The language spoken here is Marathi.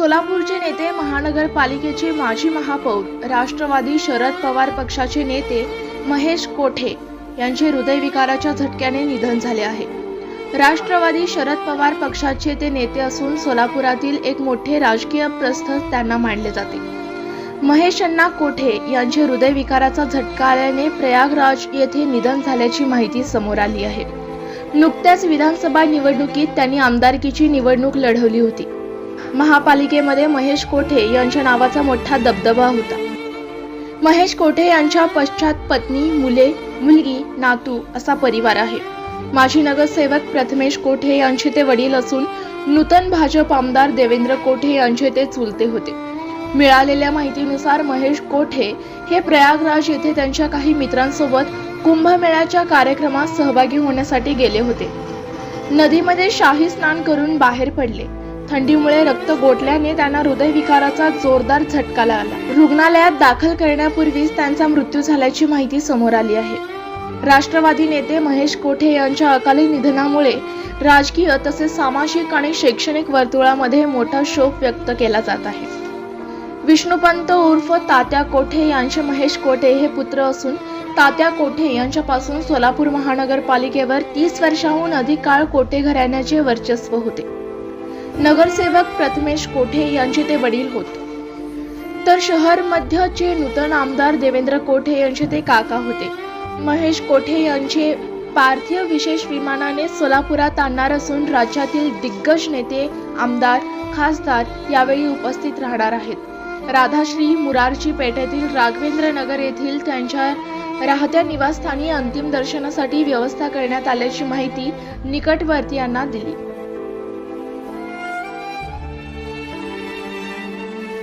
सोलापूरचे नेते महानगरपालिकेचे माजी महापौर राष्ट्रवादी शरद पवार पक्षाचे नेते महेश कोठे यांचे हृदयविकाराच्या झटक्याने निधन झाले आहे. राष्ट्रवादी शरद पवार पक्षाचे ते नेते असून सोलापुरातील एक मोठे राजकीय प्रस्थ त्यांना मानले जाते. महेश अण्णा कोठे यांचे हृदयविकाराचा झटका आल्याने प्रयागराज येथे निधन झाल्याची माहिती समोर आली आहे. नुकत्याच विधानसभा निवडणुकीत त्यांनी आमदारकीची निवडणूक लढवली होती. महापालिकेमध्ये महेश कोठे यांच्या नावाचा मोठा दबदबा होता. महेश कोठे यांच्या पश्चात पत्नी मुले मुलगी नातू असा परिवार आहे. माजी नगरसेवक प्रथमेश कोठे यांचे ते वडील असून नूतन भाजप आमदार देवेंद्र कोठे यांचे ते चुलते होते. मिळालेल्या माहितीनुसार महेश कोठे हे प्रयागराज येथे त्यांच्या काही मित्रांसोबत कुंभमेळ्याच्या कार्यक्रमात सहभागी होण्यासाठी गेले होते. नदीमध्ये शाही स्नान करून बाहेर पडले. थंडीमुळे रक्त गोठल्याने त्यांना हृदयविकाराचा जोरदार झटका लागला. रुग्णालयात दाखल करण्यापूर्वीच त्यांचा मृत्यू झाल्याची माहिती समोर आली आहे. राष्ट्रवादी नेते महेश कोठे यांच्या अकाली निधनामुळे राजकीय तसेच सामाजिक आणि शैक्षणिक वर्तुळामध्ये मोठा शोक व्यक्त केला जात आहे. विष्णुपंत उर्फ तात्या कोठे यांचे महेश कोठे हे पुत्र असून तात्या कोठे यांच्यापासून सोलापूर महानगरपालिकेवर तीस वर्षाहून अधिक काळ कोठे घराण्याचे वर्चस्व होते. नगरसेवक प्रथमेश कोठे यांचे ते वडील होते. तर शहर मध्यचे नूतन आमदार देवेंद्र कोठे यांचे ते काका होते. महेश कोठे यांचे पार्थिव विशेष विमानाने सोलापुरात आणणार असून राज्यातील दिग्गज नेते आमदार खासदार यावेळी उपस्थित राहणार आहेत. राधाश्री मुरारजी पेठेतील राघवेंद्र नगर येथील त्यांच्या राहत्या निवासस्थानी अंतिम दर्शनासाठी व्यवस्था करण्यात आल्याची माहिती निकटवर्तीयांना दिली.